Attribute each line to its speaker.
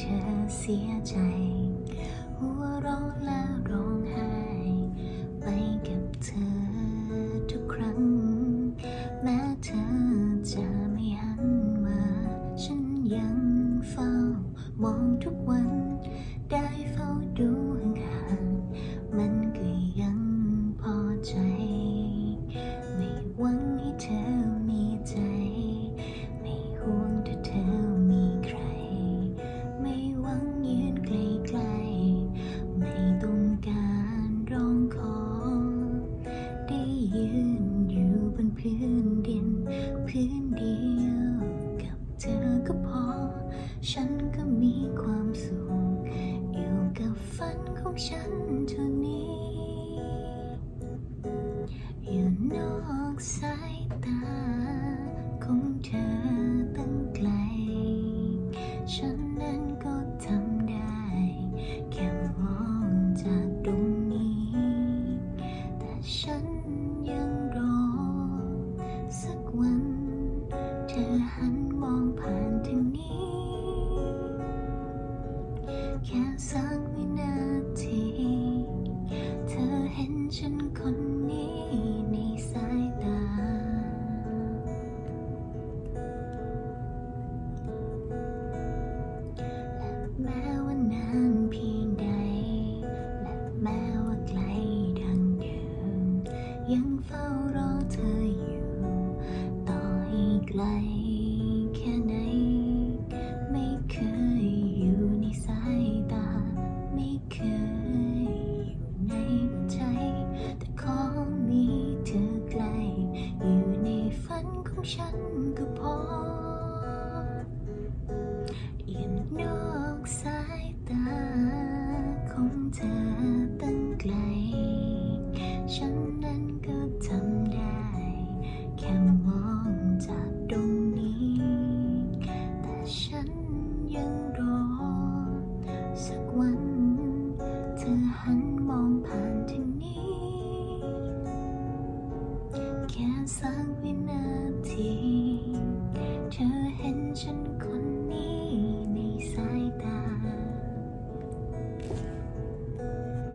Speaker 1: เธอเสียใจ หัวร้องและร้องไห้ไปกับเธอทุกครั้ง แม้เธอจะไม่หันมา ฉันยังเฝ้ามองทุกวัน ยวกับเธอก็พอ ฉันก็มีความสุขอยู่กับฝันของฉันเท่านี้อยู่นอกสายตาของเธอตั้งไกล ฉันนั้นก็ทำได้ แค่มองจากตรงนี้ แต่ฉันยัง องผ่านทางนี้ แค่สักวินาที เธอเห็นฉันคนนี้ในสายตา และแม้ว่านานเพียงใด และแม้ว่าไกลดังเดิม ยังเฝ้ารอเธออยู่ ต่อให้ไกล เคยอยู่ในหัวใจ แต่ขอมีเธอใกล อยู่ในฝันของฉันก็พออยู่นอกสายตาของเธอตั้งไกล ฉันนั้นก็ทำได้ แค่มองจากตรงนี้ แต่ฉันยังรอ หันมองผ่านทางนี้ แค่สักวินา